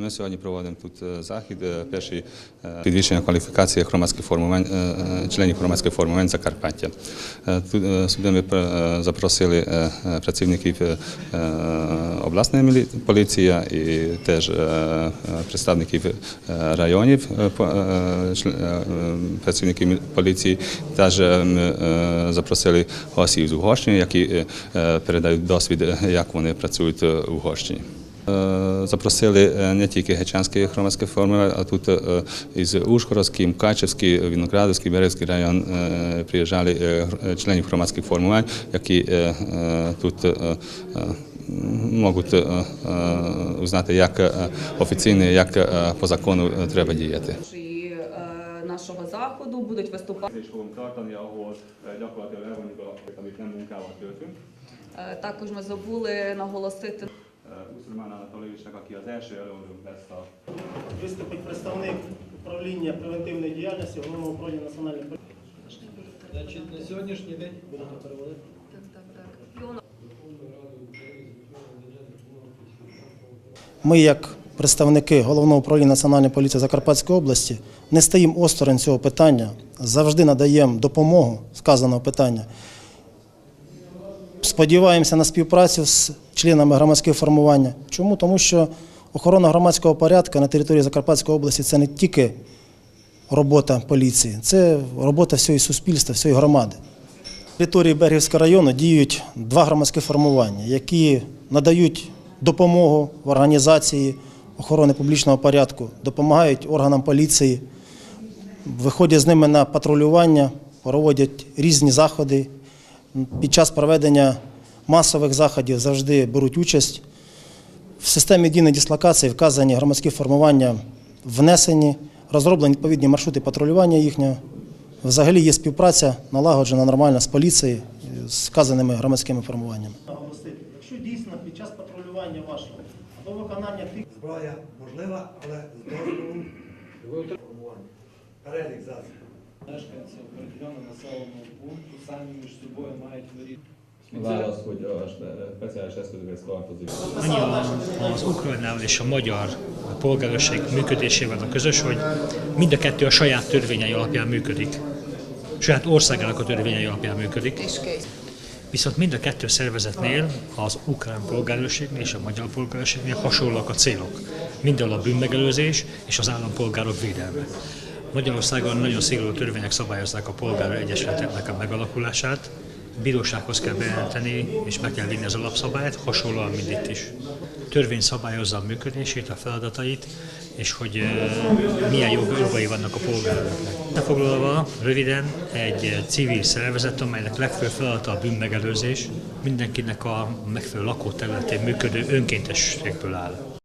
Ми сьогодні проводимо тут е, захід, е, перший е, підвищення кваліфікації громадських формувань, членів громадських формувань Закарпаття. Сюди ми запросили працівників обласної поліції і теж представників районів, працівників поліції. Теж ми запросили гостів з Угорщини, які передають досвід, як вони працюють в Угорщині. Е, Запросили е, не тільки Гечанський громадський формуль, а тут е, із Ужгородський, Мкачевський, Віноградовський, Березький район приїжджали членів громадських формувань, які тут можуть узнати, як офіційно, як по закону треба діяти. Нашого заходу будуть виступати. Е, Також ми забули наголосити Усульман Анатолійовичnak, aki az első előadónk lesz a Виступить представник управління превентивної діяльності головного управління національної поліції. Значить, на сьогоднішній день будемо переводити. Ми, як представники головного управління національної поліції Закарпатської області, не стоїмо осторонь цього питання, завжди надаємо допомогу сказаного питання. Сподіваємося на співпрацю з членами громадського формування. Чому? Тому що охорона громадського порядку на території Закарпатської області це не тільки робота поліції, це робота всього суспільства, всієї громади. На території Бергівського району діють два громадські формування, які надають допомогу в організації охорони публічного порядку, допомагають органам поліції, виходять з ними на патрулювання, проводять різні заходи. Під час проведення масових заходів завжди беруть участь. В системі єдиної дислокації вказані громадські формування внесені, розроблені відповідні маршрути патрулювання їхнього. Взагалі є співпраця налагоджена нормально з поліцією, з вказаними громадськими формуваннями. Якщо дійсно під час патрулювання вашого або виконання тих Зброя можлива, але з дозволу формування. Перелік засобів. Мешканці определеного населеного пункту самі між собою мають вирішити. Válasz, hogy a spe- speciális eszközökhez tartozik. Annyi az Ukrajnával és a magyar polgárőrség működésével a közös, hogy mind a kettő a saját törvényei alapján működik. Saját országának a törvényei alapján működik. Viszont mind a kettő szervezetnél, az ukrán polgárőrségnél és a magyar polgárőrségnél hasonlóak a célok. Mindenhol a bűnmegelőzés és az állampolgárok védelme. Magyarországon nagyon szigorú törvények szabályozzák a polgár egyesületeknek a megalakulását, bírósághoz kell bejelenteni, és meg kell vinni az alapszabályt, hasonlóan, mint itt is. Törvény szabályozza a működését, a feladatait, és hogy eh, milyen jog- jogai vannak a polgároknak. Lefoglalva röviden egy eh, civil szervezet, amelynek legfőbb feladata a bűnmegelőzés, mindenkinek a megfelelő lakóterületén működő önkéntességből áll.